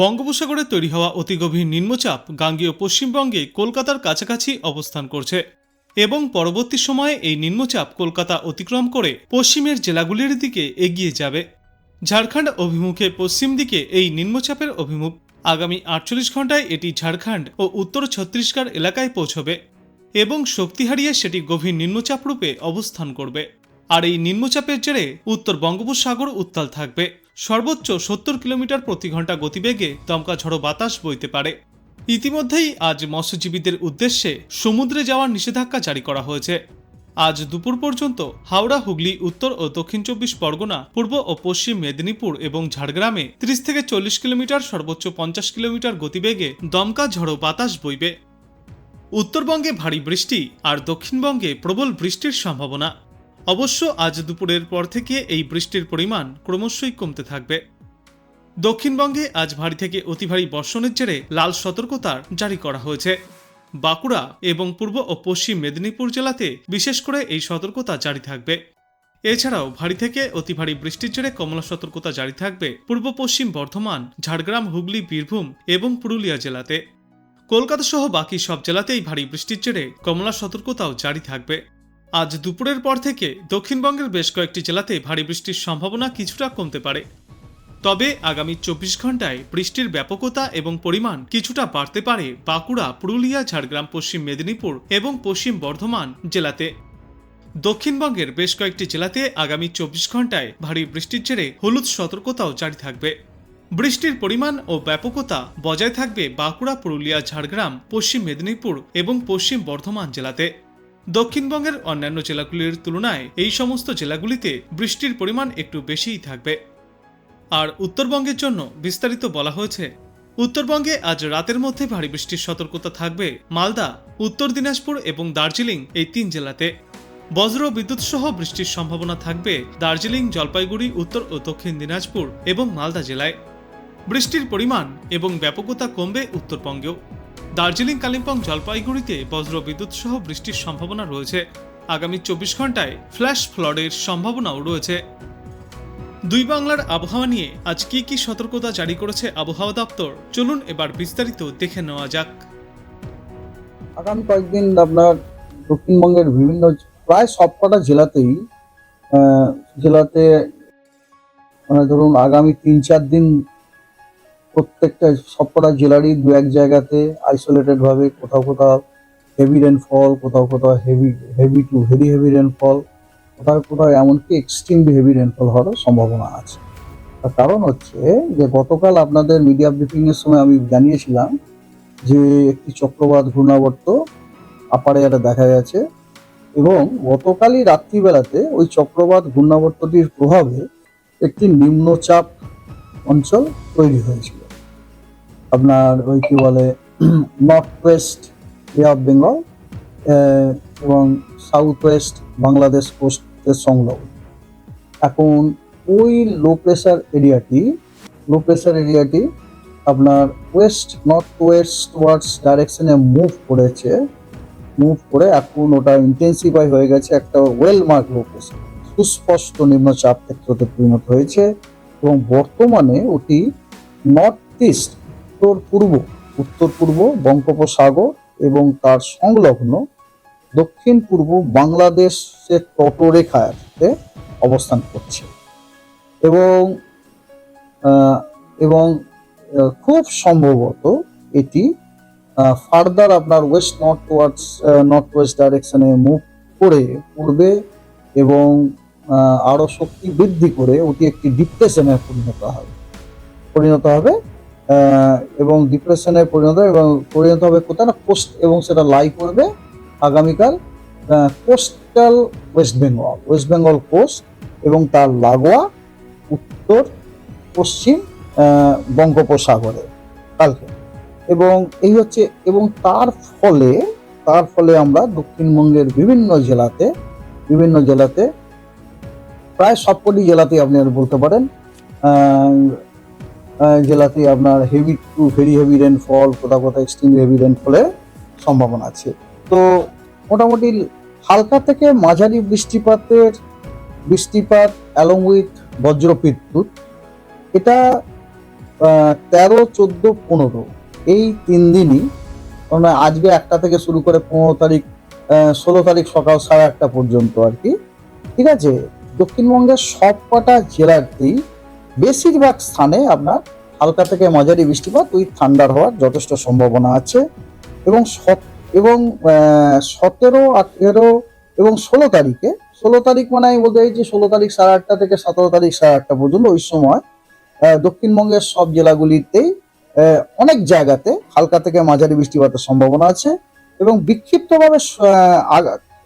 বঙ্গোপসাগরে তৈরি হওয়া অতি গভীর নিম্নচাপ গাঙ্গীয় পশ্চিমবঙ্গে কলকাতার কাছাকাছি অবস্থান করছে এবং পরবর্তী সময়ে এই নিম্নচাপ কলকাতা অতিক্রম করে পশ্চিমের জেলাগুলির দিকে এগিয়ে যাবে। ঝাড়খণ্ড অভিমুখে পশ্চিম দিকে এই নিম্নচাপের অভিমুখ। আগামী আটচল্লিশ ঘন্টায় এটি ঝাড়খণ্ড ও উত্তর ছত্তিশগড় এলাকায় পৌঁছবে এবং শক্তি হারিয়ে সেটি গভীর নিম্নচাপ রূপে অবস্থান করবে। আর এই নিম্নচাপের জেরে উত্তর বঙ্গোপসাগর উত্তাল থাকবে। সর্বোচ্চ সত্তর কিলোমিটার প্রতি ঘণ্টা গতিবেগে দমকা ঝড়ো বাতাস বইতে পারে। ইতিমধ্যেই আজ মৎস্যজীবীদের উদ্দেশ্যে সমুদ্রে যাওয়ার নিষেধাজ্ঞা জারি করা হয়েছে। আজ দুপুর পর্যন্ত হাওড়া, হুগলি, উত্তর ও দক্ষিণ চব্বিশ পরগনা, পূর্ব ও পশ্চিম মেদিনীপুর এবং ঝাড়গ্রামে ত্রিশ থেকে চল্লিশ কিলোমিটার সর্বোচ্চ পঞ্চাশ কিলোমিটার গতিবেগে দমকা ঝড়ো বাতাস বইবে। উত্তরবঙ্গে ভারী বৃষ্টি আর দক্ষিণবঙ্গে প্রবল বৃষ্টির সম্ভাবনা। অবশ্য আজ দুপুরের পর থেকে এই বৃষ্টির পরিমাণ ক্রমশই কমতে থাকবে। দক্ষিণবঙ্গে আজ ভারী থেকে অতি ভারী বর্ষণের জেরে লাল সতর্কতার জারি করা হয়েছে। বাঁকুড়া এবং পূর্ব ও পশ্চিম মেদিনীপুর জেলাতে বিশেষ করে এই সতর্কতা জারি থাকবে। এছাড়াও ভারী থেকে অতি ভারী বৃষ্টির জেরে কমলা সতর্কতা জারি থাকবে পূর্ব পশ্চিম বর্ধমান, ঝাড়গ্রাম, হুগলি, বীরভূম এবং পুরুলিয়া জেলাতে। কলকাতা সহ বাকি সব জেলাতেই ভারী বৃষ্টির জেরে কমলা সতর্কতাও জারি থাকবে। আজ দুপুরের পর থেকে দক্ষিণবঙ্গের বেশ কয়েকটি জেলাতে ভারী বৃষ্টির সম্ভাবনা কিছুটা কমতে পারে। তবে আগামী চব্বিশ ঘন্টায় বৃষ্টির ব্যাপকতা এবং পরিমাণ কিছুটা বাড়তে পারে বাঁকুড়া, পুরুলিয়া, ঝাড়গ্রাম, পশ্চিম মেদিনীপুর এবং পশ্চিম বর্ধমান জেলাতে। দক্ষিণবঙ্গের বেশ কয়েকটি জেলাতে আগামী চব্বিশ ঘন্টায় ভারী বৃষ্টির জেরে হলুদ সতর্কতাও জারি থাকবে। বৃষ্টির পরিমাণ ও ব্যাপকতা বজায় থাকবে বাঁকুড়া, পুরুলিয়া, ঝাড়গ্রাম, পশ্চিম মেদিনীপুর এবং পশ্চিম বর্ধমান জেলাতে। দক্ষিণবঙ্গের অন্যান্য জেলাগুলির তুলনায় এই সমস্ত জেলাগুলিতে বৃষ্টির পরিমাণ একটু বেশিই থাকবে। আর উত্তরবঙ্গের জন্য বিস্তারিত বলা হয়েছে, উত্তরবঙ্গে আজ রাতের মধ্যে ভারী বৃষ্টির সতর্কতা থাকবে মালদা, উত্তর দিনাজপুর এবং দার্জিলিং এই তিন জেলাতে। বজ্র বিদ্যুৎ সহ বৃষ্টির সম্ভাবনা থাকবে দার্জিলিং, জলপাইগুড়ি, উত্তর ও দক্ষিণ দিনাজপুর এবং মালদা জেলায়। বৃষ্টির পরিমাণ এবং ব্যাপকতা কমবে উত্তরবঙ্গেও। দার্জিলিং, কালিম্পং, জলপাইগুড়িতে বজ্র বিদ্যুৎ সহ বৃষ্টির সম্ভাবনা রয়েছে। আগামী চব্বিশ ঘন্টায় ফ্ল্যাশ ফ্লডের সম্ভাবনাও রয়েছে। দুই বাংলার আবহাওয়া নিয়ে আজ কি কি সতর্কতা জারি করেছে আবহাওয়া দপ্তর? চলুন এবার বিস্তারিত দেখে নেওয়া যাক। আগামী কয়েকদিন আপনার দক্ষিণবঙ্গের বিভিন্ন প্রায় সবকটা জেলাতেই জেলাতে মানে ধরুন আগামী তিন চার দিন প্রত্যেকটা সবকটা জেলারই দু এক জায়গাতে আইসোলেটেড ভাবে কোথাও কোথাও হেভি রেনফল কোথাও কোথাও heavy heavy to very heavy rainfall কোথাও কোথাও এমনকি এক্সট্রিমলি হেভি রেনফল হওয়ারও সম্ভাবনা আছে। তার কারণ হচ্ছে যে গতকাল আপনাদের মিডিয়া ব্রিফিং এর সময় আমি জানিয়েছিলাম যে একটি চক্রবাত ঘূর্ণাবর্ত আপারে এটা দেখা গেছে এবং গতকালই রাত্রিবেলাতে ওই চক্রবাত ঘূর্ণাবর্তটির প্রভাবে একটি নিম্নচাপ অঞ্চল তৈরি হয়েছিল। আপনার ওই কি বলে নর্থ ওয়েস্ট অফ বেঙ্গল এবং সাউথ ওয়েস্ট বাংলাদেশ কোস্টের সংলগ্ন। এখন ওই লো প্রেশার এরিয়াটি লো প্রেশার এরিয়াটি আপনার ওয়েস্ট নর্থ ওয়েস্ট ওয়ার্ডস ডাইরেকশনে মুভ করেছে। মুভ করে এখন ওটা ইন্টেন্সিফাই হয়ে গেছে একটা ওয়েল মার্ক লো প্রেশার সুস্পষ্ট নিম্নচাপ ক্ষেত্রতে পরিণত হয়েছে এবং বর্তমানে ওটি নর্থ ইস্ট উত্তর পূর্ব উত্তর পূর্ব বঙ্গোপসাগর এবং তার সংলগ্ন দক্ষিণ পূর্ব বাংলাদেশের তটরেখাতে অবস্থান করছে। এবং এবং খুব সম্ভবত এটি ফার্দার আপনার west northwards north west ডাইরেকশনে মুভ করে পূর্বে এবং আরও শক্তি বৃদ্ধি করে ওটি একটি ডিপ্রেশনে পরিণত হবে। পরিণত হবে এবং ডিপ্রেশনে পরিণত এবং পরিণত হবে কোথায় না? কোস্ট এবং সেটা লাই করবে আগামীকাল coastal West Bengal West Bengal coast এবং তার লাগোয়া উত্তর, পশ্চিম বঙ্গোপসাগরে কালকে। এবং এই হচ্ছে, এবং তার ফলে তার ফলে আমরা দক্ষিণবঙ্গের বিভিন্ন জেলাতে বিভিন্ন জেলাতে, প্রায় সবকটি জেলাতেই আপনি বলতে পারেন জেলাতে আপনার heavy to very heavy rainfall কোথাও কোথাও এক্সট্রিম হেভি রেনফলের সম্ভাবনা আছে। তো মোটামুটি হালকা থেকে মাঝারি বৃষ্টিপাতের, বৃষ্টিপাত অ্যালং উইথ বজ্র বিদ্যুৎ এটা তেরো, চোদ্দ, পনেরো, এই তিন দিনই মানে আজকে একটা থেকে শুরু করে পনেরো তারিখ ষোলো তারিখ সকাল সাড়ে আটটা পর্যন্ত আর কি। ঠিক আছে? দক্ষিণবঙ্গের সব কটা জেলাতেই বেশিরভাগ স্থানে আপনার হালকা থেকে মাঝারি বৃষ্টিপাত, ওই ঠান্ডার হওয়ার যথেষ্ট সম্ভাবনা আছে। এবং এবং সতেরো, আঠেরো এবং ষোলো তারিখে, ষোলো তারিখ মানে আমি বলতে চাইছি ষোলো তারিখ সাড়ে আটটা থেকে সতেরো তারিখ সাড়ে আটটা পর্যন্ত ওই সময় দক্ষিণবঙ্গের সব জেলাগুলিতেই অনেক জায়গাতে হালকা থেকে মাঝারি বৃষ্টিপাতের সম্ভাবনা আছে। এবং বিক্ষিপ্তভাবে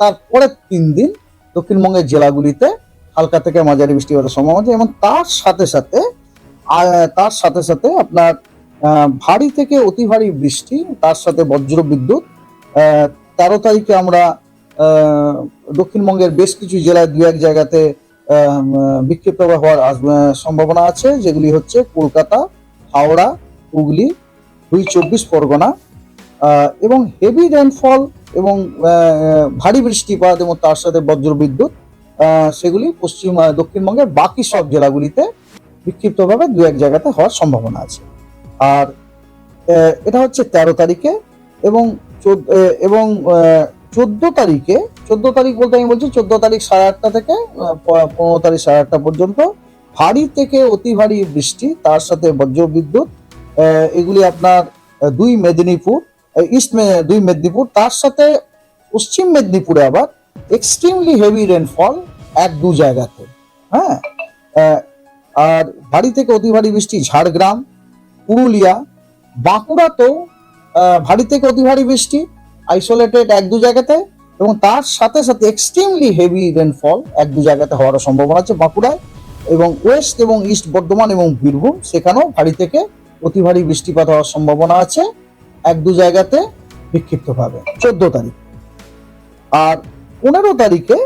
তারপরের তিন দিন দক্ষিণবঙ্গের জেলাগুলিতে হালকা থেকে মাঝারি বৃষ্টি বৃষ্টিপাতের সম্ভাবনা এবং তার সাথে সাথে তার সাথে সাথে আপনার ভারী থেকে অতি ভারী বৃষ্টি তার সাথে বজ্র বিদ্যুৎ তেরো তারিখে আমরা দক্ষিণবঙ্গের বেশ কিছু জেলায় দু এক জায়গাতে আহ, বিক্ষিপ্তভাবে হওয়ার সম্ভাবনা আছে যেগুলি হচ্ছে কলকাতা হাওড়া হুগলি দুই চব্বিশ পরগনা এবং হেভি রেনফল এবং ভারী বৃষ্টিপাত এবং তার সাথে বজ্রবিদ্যুৎ আহ, সেগুলি পশ্চিম দক্ষিণবঙ্গের বাকি সব জেলাগুলিতে বিক্ষিপ্তভাবে দু এক জায়গাতে হওয়ার সম্ভাবনা আছে। আর এটা হচ্ছে তেরো তারিখে এবং এবং চোদ্দ তারিখে, চোদ্দ তারিখ বলতে আমি বলছি চোদ্দ তারিখ সাড়ে আটটা থেকে পনেরো তারিখ সাড়ে আটটা পর্যন্ত। ভারী থেকে অতি ভারী বৃষ্টি, তার সাথে বজ্রবিদ্যুৎ এগুলি আপনার দুই মেদিনীপুর ইস্ট দুই মেদিনীপুর, তার সাথে পশ্চিম মেদিনীপুরে আবার এক্সট্রিমলি হেভি রেনফল এক দু জায়গাতে হ্যাঁ? আর ভারী থেকে অতি ভারী বৃষ্টি ঝাড়গ্রাম, পুরুলিয়া বাঁকুড়াতেও ভারী থেকে অতি ভারী বৃষ্টি আইসোলেটেড এক দু জায়গাতে এবং তার সাথে সাথে এক্সট্রিমলি হেভি রেনফল এক দু জায়গাতে হওয়ার সম্ভাবনা আছে বাঁকুড়ায় এবং ওয়েস্ট এবং ইস্ট বর্ধমান এবং বীরভূম, সেখানেও ভারী থেকে অতি ভারী বৃষ্টিপাত হওয়ার সম্ভাবনা আছে এক দু জায়গাতে বিক্ষিপ্তভাবে, চোদ্দ তারিখ। আর পনেরো তারিখে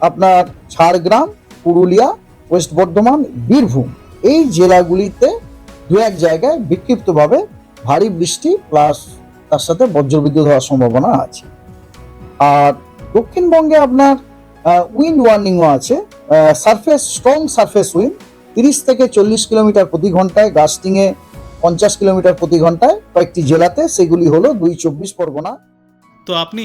আপনার ঝাড়গ্রাম, পুরুলিয়া, ওয়েস্ট বর্ধমান, বীরভূম। এই জেলাগুলিতে দু এক জায়গায় বিক্ষিপ্তভাবে ভারী বৃষ্টি প্লাস তার সাথে বজ্রবিদ্যুৎ হওয়ার সম্ভাবনা আছে। আর দক্ষিণবঙ্গে আপনার উইন্ড ওয়ার্নিংও আছে। সারফেস স্ট্রং সারফেস উইন্ড তিরিশ থেকে চল্লিশ কিলোমিটার প্রতি ঘন্টায় গাস্টিংয়ে পঞ্চাশ কিলোমিটার প্রতি ঘন্টায় কয়েকটি জেলাতে সেগুলি হলো দুই চব্বিশ পরগনা। তো আপনি